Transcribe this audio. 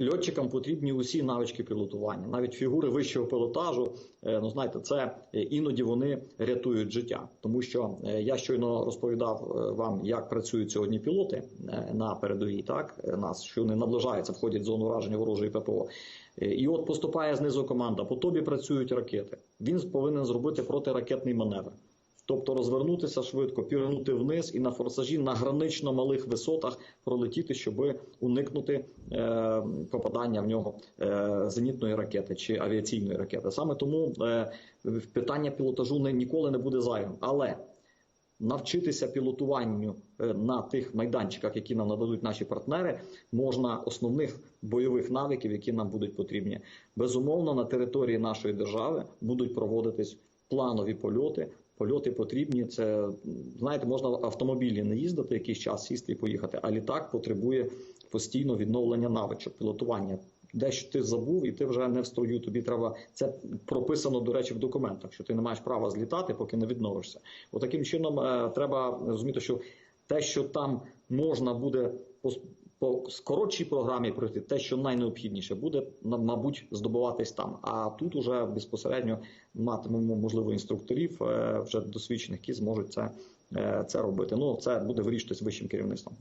Льотчикам потрібні усі навички пілотування, навіть фігури вищого пілотажу. е, Ну знаєте, це е, іноді вони рятують життя, тому що е, я щойно розповідав вам, як працюють сьогодні пілоти на передовій, так нас що вони наближаються, входять в зону враження ворожої ППО. І от поступає знизу команда. По тобі працюють ракети. Він повинен зробити протиракетний маневр. Тобто розвернутися швидко, пірнути вниз і на форсажі на гранично малих висотах пролетіти, щоб уникнути е, попадання в нього е, зенітної ракети чи авіаційної ракети. Саме тому е, питання пілотажу не, ніколи не буде зайвим. Але навчитися пілотуванню е, на тих майданчиках, які нам нададуть наші партнери, можна основних бойових навиків, які нам будуть потрібні. Безумовно, на території нашої держави будуть проводитись планові польоти. Польоти потрібні. Це знаєте, можна в автомобілі не їздити якийсь час, сісти і поїхати, а літак потребує постійно відновлення навичок, пілотування. Дещо ти забув, і ти вже не в строю. Тобі треба це прописано, до речі, в документах, що ти не маєш права злітати, поки не відновишся. Отаким чином е, треба розуміти, що те, що там можна буде по, скоротшій програмі пройти, те, що найнеобхідніше, буде мабуть здобуватись там. А тут уже безпосередньо матимемо можливо інструкторів, е, вже досвідчених, які зможуть це, е, це робити. Ну це буде вирішитись вищим керівництвом.